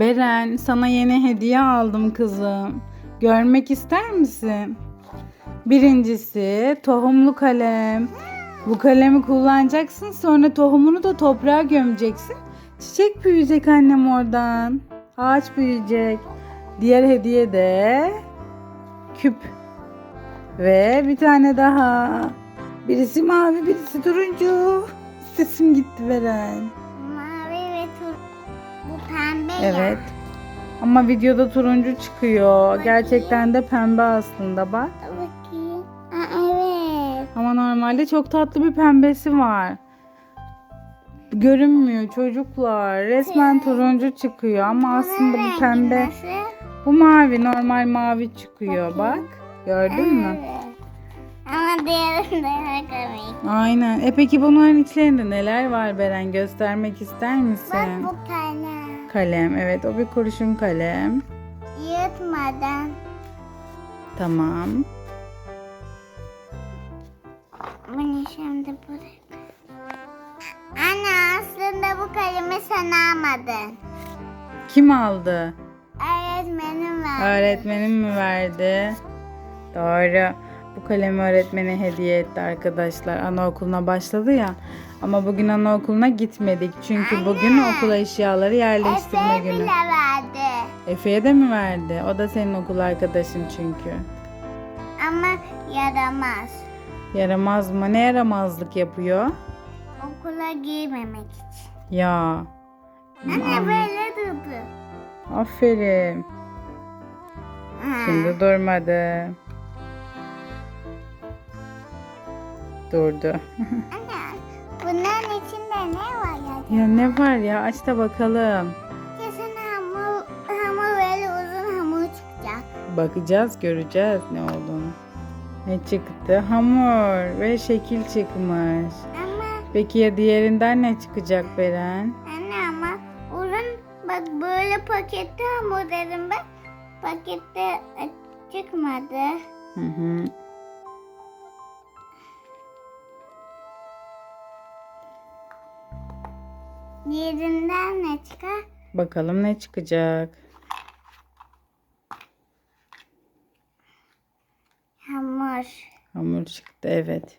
Beren, sana yeni hediye aldım kızım. Görmek ister misin? Birincisi tohumlu kalem. Bu kalemi kullanacaksın sonra tohumunu da toprağa gömeceksin. Çiçek büyüyecek annem oradan. Ağaç büyüyecek. Diğer hediye de küp. Ve bir tane daha. Birisi mavi, birisi turuncu. Sesim gitti Beren. Evet. Ama videoda turuncu çıkıyor. Gerçekten de pembe aslında bak. Bakayım. Aa, evet. Ama normalde çok tatlı bir pembesi var. Görünmüyor çocuklar. Resmen turuncu çıkıyor ama aslında bu pembe. Bu mavi, normal mavi çıkıyor bak. Gördün mü? Ama diğerinde komik. Aynen. E peki bunların içlerinde neler var Beren? Göstermek ister Bak misin? bu kalem. Kalem. Evet o bir kurşun kalem. Yırtmadan. Tamam. Bunu şimdi bırak. Anne aslında bu kalemi sen almadın. Kim aldı? Öğretmenim verdi. Öğretmenim mi verdi? Doğru. Bu kalemi öğretmeni hediye etti arkadaşlar. Anaokuluna başladı ya. Ama bugün anaokuluna gitmedik. Çünkü bugün okul eşyaları yerleştirme Efe günü. bile verdi. Efe'ye de mi verdi? O da senin okul arkadaşın çünkü. Ama yaramaz. Yaramaz mı? Ne yaramazlık yapıyor? Okula giymemek için. Ya. Anne böyle durdu. Aferin. Ha. Şimdi durmadı. Durdu. Anne bunların içinde ne var ya? ya ne var ya? Aç da bakalım. Kesin hamur, hamur böyle uzun hamur çıkacak. Bakacağız, göreceğiz ne olduğunu. Ne çıktı? Hamur ve şekil çıkmış. Ama Peki ya diğerinden ne çıkacak Beren? anne ama uzun bak böyle pakette hamur dedim ben. Pakette çıkmadı. Hı hı. Yerinden ne çıkar? Bakalım ne çıkacak. Hamur. Hamur çıktı evet.